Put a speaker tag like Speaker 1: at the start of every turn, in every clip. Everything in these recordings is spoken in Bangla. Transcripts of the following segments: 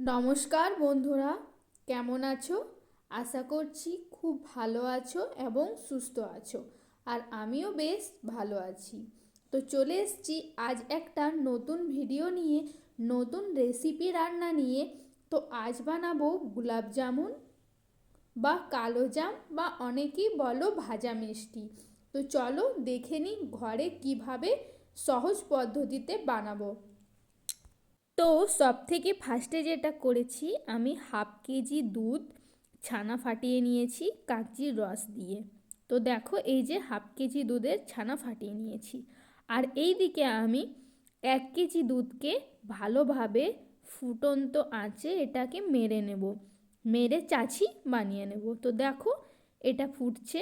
Speaker 1: নমস্কার বন্ধুরা, কেমন আছো? আশা করছি খুব ভালো আছো এবং সুস্থ আছো। আর আমিও বেশ ভালো আছি। তো চলে এসছি আজ একটা নতুন ভিডিও নিয়ে, নতুন রেসিপি রান্না নিয়ে। তো আজ বানাবো গুলাব জামুন বা কালো জাম বা অনেকেই বলো ভাজা মিষ্টি। তো চলো দেখে নিই ঘরে কীভাবে সহজ পদ্ধতিতে বানাবো। তো সব থেকে ফার্স্টে যেটা করেছি, আমি হাফ কেজি দুধ ছানা ফাটিয়ে নিয়েছি কাগজির রস দিয়ে। তো দেখো এই যে হাফ কেজি দুধের ছানা ফাটিয়ে নিয়েছি। আর এই দিকে আমি এক কেজি দুধকে ভালোভাবে ফুটন্ত আঁচে এটাকে মেরে নেব। মেরে চাছি বানিয়ে নেব। তো দেখো এটা ফুটছে।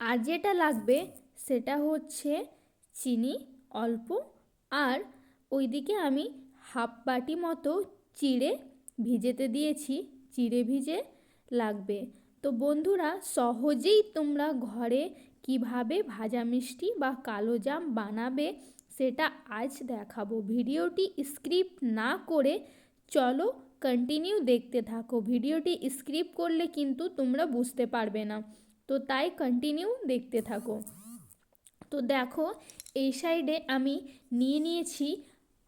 Speaker 1: আর যেটা লাগবে সেটা হচ্ছে চিনি অল্প। আর ওইদিকে আমি হাফ বাটি মতো চিড়ে ভিজেতে দিয়েছি, চিড়ে ভিজে লাগবে। তো বন্ধুরা, সহজেই তোমরা ঘরে কীভাবে ভাজা মিষ্টি বা কালো জাম বানাবে সেটা আজ দেখাবো। ভিডিওটি স্ক্রিপ্ট না করে চলো কন্টিনিউ দেখতে থাকো। ভিডিওটি স্ক্রিপ্ট করলে কিন্তু তোমরা বুঝতে পারবে না। তো তাই কন্টিনিউ দেখতে থাকো। তো দেখো, এই সাইডে আমি নিয়ে নিয়েছি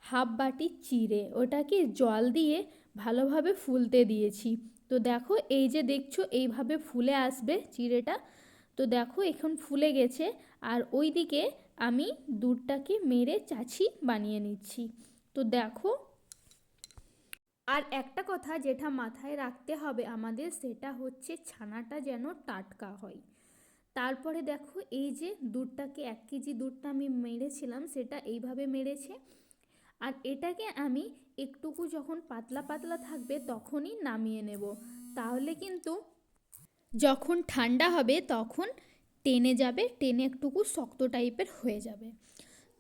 Speaker 1: হাফ বাটি চিড়ে, ওটাকে জল দিয়ে ভালোভাবে ফুলতে দিয়েছি। তো দেখো, এই যে দেখছ, এইভাবে ফুলে আসবে চিড়েটা। তো দেখো, এখন ফুলে গেছে। আর ওই দিকে আমি দুধটাকে মেরে চাছি বানিয়ে নিচ্ছি। তো দেখো। আর একটা কথা যেটা মাথায় রাখতে হবে আমাদের, সেটা হচ্ছে ছানাটা যেন টাটকা হয়। তারপরে দেখো, এই যে দুধটাকে, এক কেজি দুধটা আমি মেরেছিলাম, সেটা এইভাবে মেরেছে। আর এটাকে আমি একটুকু যখন পাতলা পাতলা থাকবে তখনই নামিয়ে নেব। তাহলে কিন্তু যখন ঠান্ডা হবে তখন টেনে যাবে, টেনে একটুকু শক্ত টাইপের হয়ে যাবে।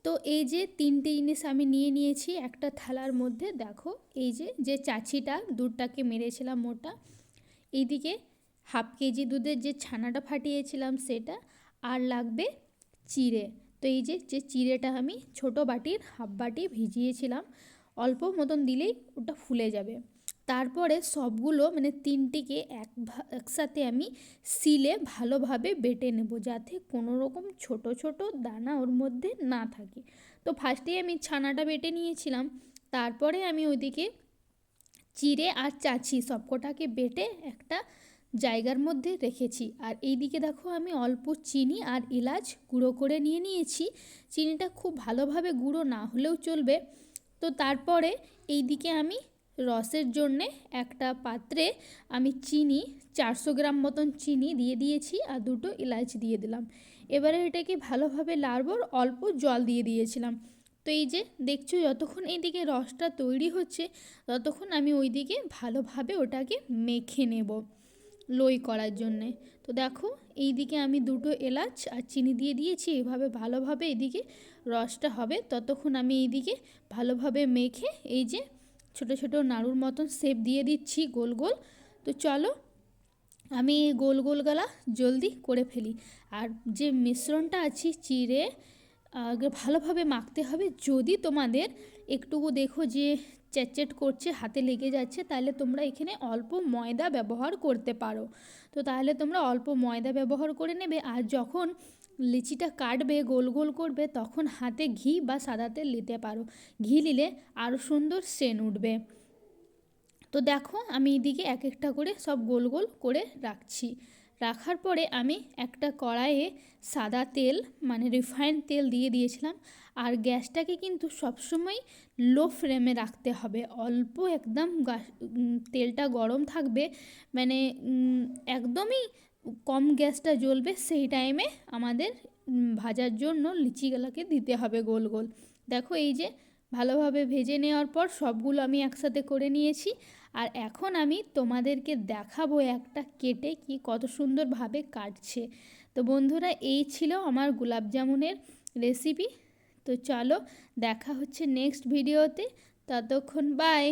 Speaker 1: তো এই যে তিনটে জিনিস আমি নিয়ে নিয়েছি একটা থালার মধ্যে, দেখো এই যে যে চাচিটা দুধটাকে মেরেছিলাম মোটা এইদিকে হাফ কেজি দুধের যে ছানাটা ফাটিয়েছিলাম সেটা, আর লাগবে চিড়ে। তো এই যে যে চিড়েটা আমি ছোট বাটির, হাফ বাটি ভিজিয়েছিলাম, অল্প মতন দিলেই ওটা ফুলে যাবে। তারপরে সবগুলো মানে তিনটিকে এক একসাথে আমি সিলে ভালোভাবে বেটে নেব, যাতে কোনো রকম ছোট ছোট দানা ওর মধ্যে না থাকে। তো ফার্স্টেই আমি ছানাটা বেটে নিয়েছিলাম, তারপরে আমি ওইদিকে চিড়ে আর চাছি সবকটাকে বেটে একটা জায়গার মধ্যে রেখেছি। আর এই দিকে দেখো আমি অল্প চিনি আর এলাচ গুঁড়ো করে নিয়ে নিয়েছি। চিনিটা খুব ভালোভাবে গুঁড়ো না হলেও চলবে। তো তারপরে এই দিকে আমি রসের জন্যে একটা পাত্রে আমি চিনি, চারশো গ্রাম মতন চিনি দিয়ে দিয়েছি আর দুটো এলাচ দিয়ে দিলাম। এবারে এটাকে ভালোভাবে লাড়বর অল্প জল দিয়ে দিয়েছিলাম। তো এই যে দেখছ যতক্ষণ এইদিকে রসটা তৈরি হচ্ছে, ততক্ষণ আমি ওইদিকে ভালোভাবে ওটাকে মেখে নেব। লই করার জন্যে। তো দেখো এই দিকে আমি দুটো এলাচ আর চিনি দিয়ে দিয়েছি এইভাবে ভালোভাবে এদিকে রসটা হবে। ততক্ষণ আমি এইদিকে ভালোভাবে মেখে এই যে ছোট ছোট নাড়ুর মতন সেপ দিয়ে দিচ্ছি গোল গোল। তো চলো, আমি এই গোল গোল গলা জলদি করে ফেলি। আর যে মিশ্রণটা আছে চিড়ে ভালোভাবে মাখতে হবে। যদি তোমাদের একটুকু দেখো যে চ্যাটচ্যাট করছে, হাতে লেগে যাচ্ছে, তাহলে তোমরা এখানে অল্প ময়দা ব্যবহার করতে পারো। তো তাহলে তোমরা অল্প ময়দা ব্যবহার করে নেবে আর যখন লিচিটা কাটবে, গোল গোল করবে, তখন হাতে ঘি বা সাদা তেল নিতে পারো। ঘি নিলে আরও সুন্দর সেন উঠবে। তো দেখো আমি এদিকে এক একটা করে সব গোল গোল করে রাখছি। রাখার পরে আমি একটা কড়াইয়ে সাদা তেল মানে রিফাইন্ড তেল দিয়ে দিয়েছিলাম। আর গ্যাসটাকে কিন্তু সবসময় লো ফ্লেমে রাখতে হবে। অল্প একদম তেলটা গরম থাকবে। মানে একদমই কম গ্যাসটা জ্বলবে সেই টাইমে আমাদের ভাজার জন্য লিচিগুলোকে দিতে হবে গোল গোল। দেখো এই যে ভালোভাবে ভেজে নেওয়ার পর সবগুলো আমি একসাথে করে নিয়েছি। আর এখন আমি তোমাদেরকে দেখাবো একটা কেটে কি কত সুন্দরভাবে কাটছে। তো বন্ধুরা, এই ছিল আমার গোলাপ জামুনের রেসিপি তো চলো দেখা হচ্ছে নেক্সট ভিডিওতে ততক্ষণ বাই